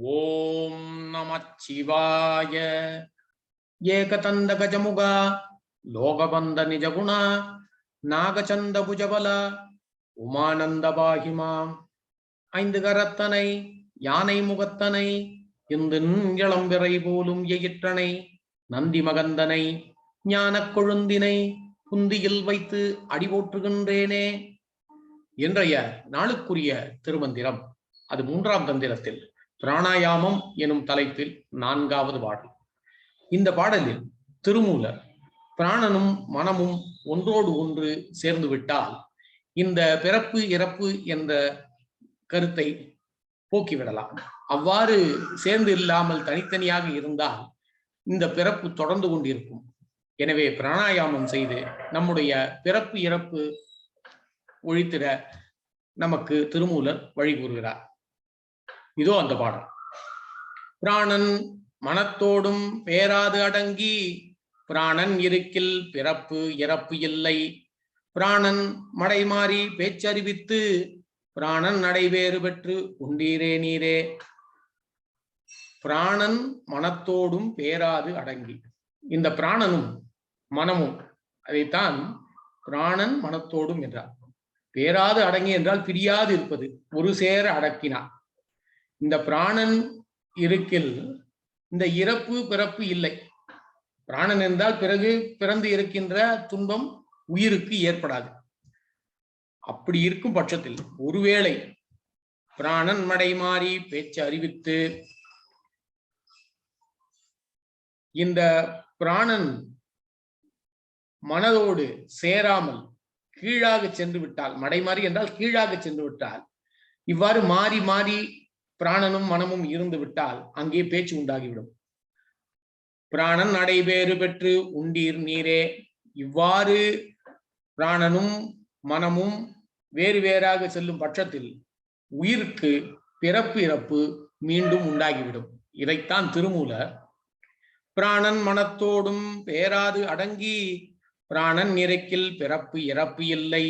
ஓம் நமச்சிவாய. ஏகதந்த கஜமுக லோகபந்த நிஜகுண நாகச்சந்த புஜபல உமானந்த பாகிமாம் ஐந்து கரத்தனை யானை முகத்தனை இந்த இளம்பிறை போலும் எயிற்றனை நந்தி மகந்தனை ஞானக் கொழுந்தினை குந்தியில் வைத்து அடிபோற்றுகின்றேனே. இன்றைய நாளுக்குரிய திருமந்திரம் அது மூன்றாம் தந்திரத்தில் பிராணாயாமம் எனும் தலைப்பில் நான்காவது பாடல். இந்த பாடலில் திருமூலர் பிராணனும் மனமும் ஒன்றோடு ஒன்று சேர்ந்து விட்டால் இந்த பிறப்பு இறப்பு என்ற கருத்தை போக்கிவிடலாம். அவ்வாறு சேர்ந்து இல்லாமல் தனித்தனியாக இருந்தால் இந்த பிறப்பு தொடர்ந்து கொண்டிருக்கும். எனவே பிராணாயாமம் செய்து நம்முடைய பிறப்பு இறப்பு ஒழித்திட நமக்கு திருமூலர் வழி கூறுகிறார் இதோ அந்த பாடம் பிராணன் மனத்தோடும் பேராது அடங்கி பிராணன் இருக்கில் பிறப்பு இறப்பு இல்லை. பிராணன் மடை மாறி பேச்சறிவித்து பிராணன் நடைபேறு பெற்று உண்டீரே நீரே. பிராணன் மனத்தோடும் பேராது அடங்கி. இந்த பிராணனும் மனமும் அதைத்தான் பிராணன் மனத்தோடும் என்றார். பேராது அடங்கி என்றால் பிரியாது இருப்பது. ஒரு சேர அடக்கினார் இந்த பிராணன் இருக்கில் இந்த இறப்பு பிறப்பு இல்லை. பிராணன் என்றால் பிறகு பிறந்து இருக்கின்ற துன்பம் உயிருக்கு ஏற்படாது. அப்படி இருக்கும் பட்சத்தில் ஒருவேளை பிராணன் மடை மாறி பேச்சு அறிவித்து இந்த பிராணன் மனதோடு சேராமல் கீழாக சென்று விட்டால் மடை மாறி என்றால் கீழாக சென்று விட்டால் இவ்வாறு மாறி மாறி பிராணனும் மனமும் இருந்து விட்டால் அங்கே பேச்சு உண்டாகிவிடும். பிராணன் நடைபேறு பெற்று உண்டீர் நீரே. இவ்வாறு பிராணனும் மனமும் வேறு வேறாக செல்லும் பட்சத்தில் உயிருக்கு பிறப்பு இறப்பு மீண்டும் உண்டாகிவிடும். இதைத்தான் திருமூலர் பிராணன் மனத்தோடும் பேராது அடங்கி பிராணன் நிறைக்கில் பிறப்பு இறப்பு இல்லை.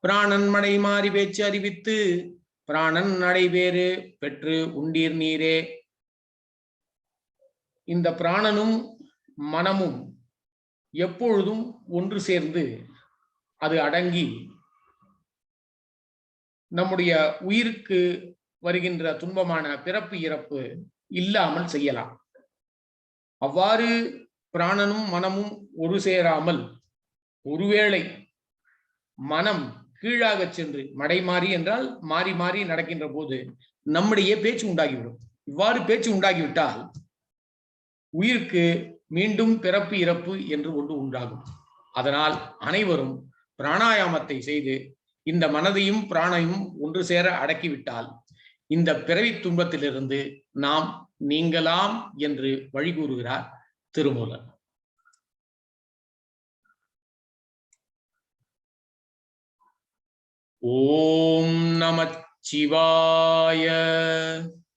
பிராணன் மடை மாறி பேச்சு அறிவித்து பிராணன் நடைபேறு பெற்று உண்டீர் நீரே. இந்த பிராணனும் மனமும் எப்பொழுதும் ஒன்று சேர்ந்து அது அடங்கி நம்முடைய உயிருக்கு வருகின்ற துன்பமான பிறப்பு இறப்பு இல்லாமல் செய்யலாம். அவ்வாறு பிராணனும் மனமும் ஒரு சேராமல் ஒருவேளை மனம் கீழாக சென்று மடை மாறி என்றால் மாறி மாறி நடக்கின்ற போது நம்முடைய பேச்சு உண்டாகிவிடும். இவ்வாறு பேச்சு உண்டாகிவிட்டால் உயிருக்கு மீண்டும் பிறப்பு இறப்பு என்று ஒன்று உண்டாகும். அதனால் அனைவரும் பிராணாயாமத்தை செய்து இந்த மனதையும் பிராணையும் ஒன்று சேர அடக்கிவிட்டால் இந்த பிறவி துன்பத்திலிருந்து நாம் நீங்கலாம் என்று வழி கூறுகிறார் திருமூலர். ஓம் நமச்சிவாய.